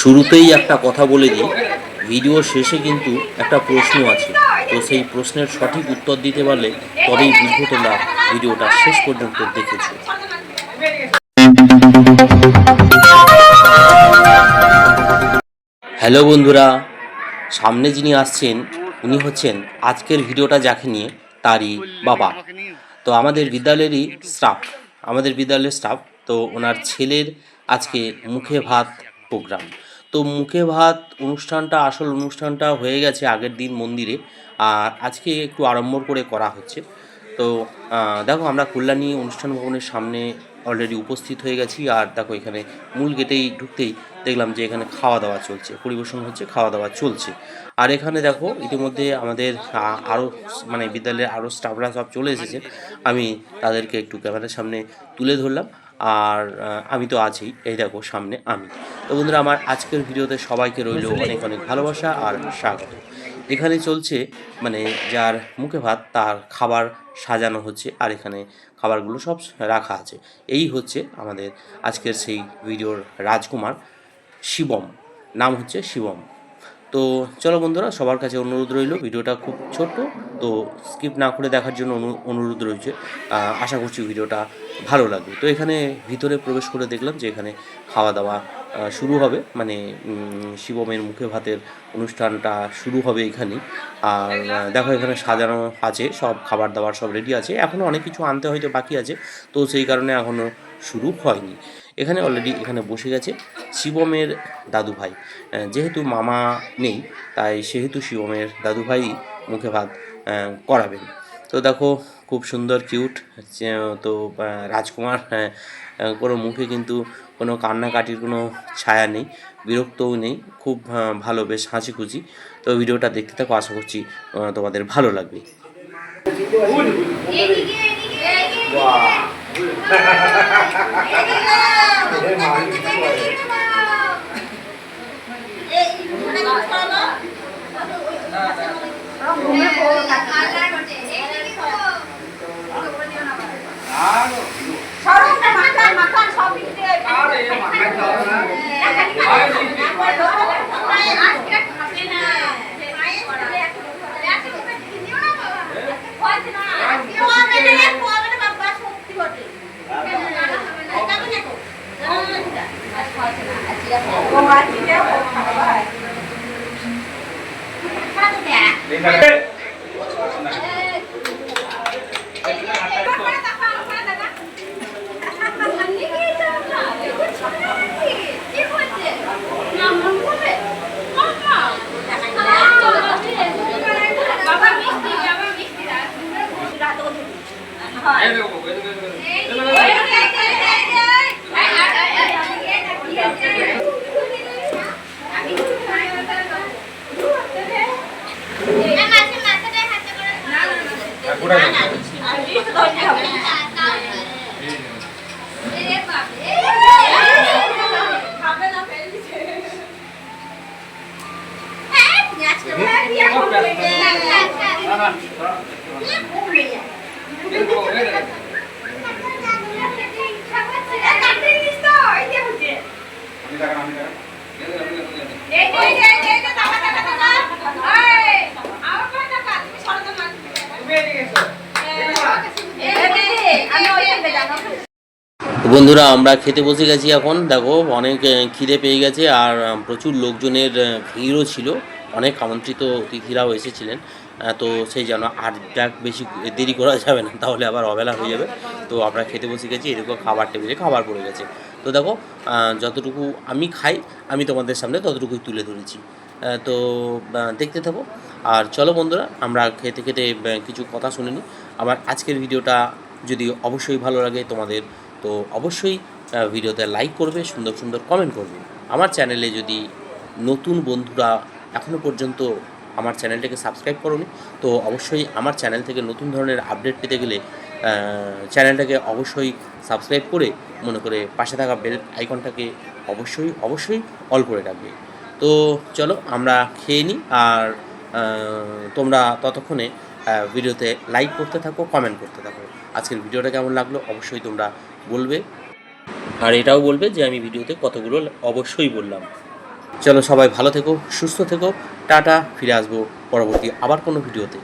শুরুতেই একটা কথা বলে দিই, ভিডিও শেষে কিন্তু একটা প্রশ্ন আছে। তো সেই প্রশ্নের সঠিক উত্তর দিতে পারলে তবেই বুঝব তোমরা ভিডিওটা শেষ পর্যন্ত দেখেছ। হ্যালো বন্ধুরা, সামনে যিনি আসছেন, উনি হচ্ছেন আজকের ভিডিওটা যাকে নিয়ে, তারই বাবা। তো আমাদের বিদ্যালয়েরই স্টাফ আমাদের বিদ্যালয়ের স্টাফ তো ওনার ছেলের আজকে মুখে ভাত প্রোগ্রাম তো মুখে ভাত অনুষ্ঠানটা, আসল অনুষ্ঠানটা হয়ে গেছে আগের দিন মন্দিরে। আর আজকে একটু আড়ম্বর করে করা হচ্ছে। তো দেখো আমরা কল্যাণী অনুষ্ঠান ভবনের সামনে অলরেডি উপস্থিত হয়ে গেছি। আর দেখো এখানে মূল গেটেই ঢুকতেই দেখলাম যে এখানে খাওয়া দাওয়া চলছে, পরিবেশন হচ্ছে, খাওয়া দাওয়া চলছে। আর এখানে দেখো ইতিমধ্যে আমাদের আরও মানে বিদ্যালয়ের আরও স্টাফরা সব চলে এসেছে। আমি তাদেরকে একটু ক্যামেরার সামনে তুলে ধরলাম। আর আমি তো আছি। এই দেখো সামনে আমি। তো বন্ধুরা আমার আজকের ভিডিওতে সবাইকে রইল অনেক অনেক ভালোবাসা আর স্বাগত। এখানে চলছে মানে যার মুখে ভাত তার খাবার সাজানো হচ্ছে আর এখানে খাবারগুলো সব রাখা আছে। এই হচ্ছে আমাদের আজকের সেই ভিডিওর রাজকুমার শিবম। নাম হচ্ছে শিবম। তো চলো বন্ধুরা, সবার কাছে অনুরোধ রইল, ভিডিওটা খুব ছোট্ট তো স্কিপ না করে দেখার জন্য অনু- অনুরোধ রয়েছে আশা করছি ভিডিওটা ভালো লাগবে। তো এখানে ভিতরে প্রবেশ করে দেখলাম যে এখানে খাওয়া দাওয়া শুরু হবে মানে শিবমের মুখে ভাতের অনুষ্ঠানটা শুরু হবে এখানে আর দেখো এখানে সাজানো আছে, সব খাবার দাবার সব রেডি আছে। এখনও অনেক কিছু আনতে হয়তো বাকি আছে, তো সেই কারণে এখনও শুরু হয়নি। এখানে অলরেডি এখানে বসে গেছে শিবমের দাদু ভাই যেহেতু মামা নেই, তাই সেহেতু শিবমের দাদু ভাই মুখে ভাত করাবেন। তো দেখো, খুব সুন্দর কিউট তো রাজকুমার কোনো মুখে কিন্তু কোনো কান্নাকাটির কোনো ছায়া নেই, বিরক্তও নেই, খুব ভালো, বেশ হাসি খুশি তো ভিডিওটা দেখতে থাকো, আশা করছি তোমাদের ভালো লাগবে। এদিকে এদিকে এদিকে এই মানে চলো ঘুমে পড়ো আল্লাহর মতে এদিকে করো সরমটা মাথা মাথা সব দিকে আরে মাথা আজকে খাবে না বাবা মিষ্টি বাবা মিষ্টি রাত হয় তো বন্ধুরা, আমরা খেতে বসে গেছি এখন। দেখো, অনেক খিদে পেয়ে গেছে আর প্রচুর লোকজনের ভিড়ও ছিল। অনেক আমন্ত্রিত অতিথিরাও এসেছিলেন। তো সেই জন্য আর যাক বেশি দেরি করা যাবে না, তাহলে আবার অবেলা হয়ে যাবে। তো আমরা খেতে বসে গেছি এরকম খাবার টেবিলে খাবার পড়ে গেছে। তো দেখো যতটুকু আমি খাই, আমি তোমাদের সামনে ততটুকুই তুলে ধরেছি। তো দেখতে থাকো। আর চলো বন্ধুরা, আমরা খেতে খেতে কিছু কথা শুনে নিই। আমার আজকের ভিডিওটা যদি অবশ্যই ভালো লাগে তোমাদের, তো অবশ্যই ভিডিওতে লাইক করবে, সুন্দর সুন্দর কমেন্ট করবে। আমার চ্যানেলে যদি নতুন বন্ধুরা এখনও পর্যন্ত আমার চ্যানেলটাকে সাবস্ক্রাইব করোনি, তো অবশ্যই আমার চ্যানেল থেকে নতুন ধরনের আপডেট পেতে গেলে চ্যানেলটাকে অবশ্যই সাবস্ক্রাইব করে, মনে করে পাশে থাকা বেল আইকনটাকে অবশ্যই অবশ্যই অল করে রাখবে। তো চলো, আমরা খেয়ে নিই, আর তোমরা ততক্ষণে ভিডিওতে লাইক করতে থাকো কমেন্ট করতে থাকো। আজকের ভিডিওটা কেমন লাগল অবশ্যই তোমরা বলবে। আর এটাও বলবে যে আমি ভিডিওতে কতগুলো অবশ্যই বললাম। চলো সবাই ভালো থেকো, সুস্থ থেকো। টাটা, ফিরে আসব পরবর্তী আবার কোনো ভিডিওতে।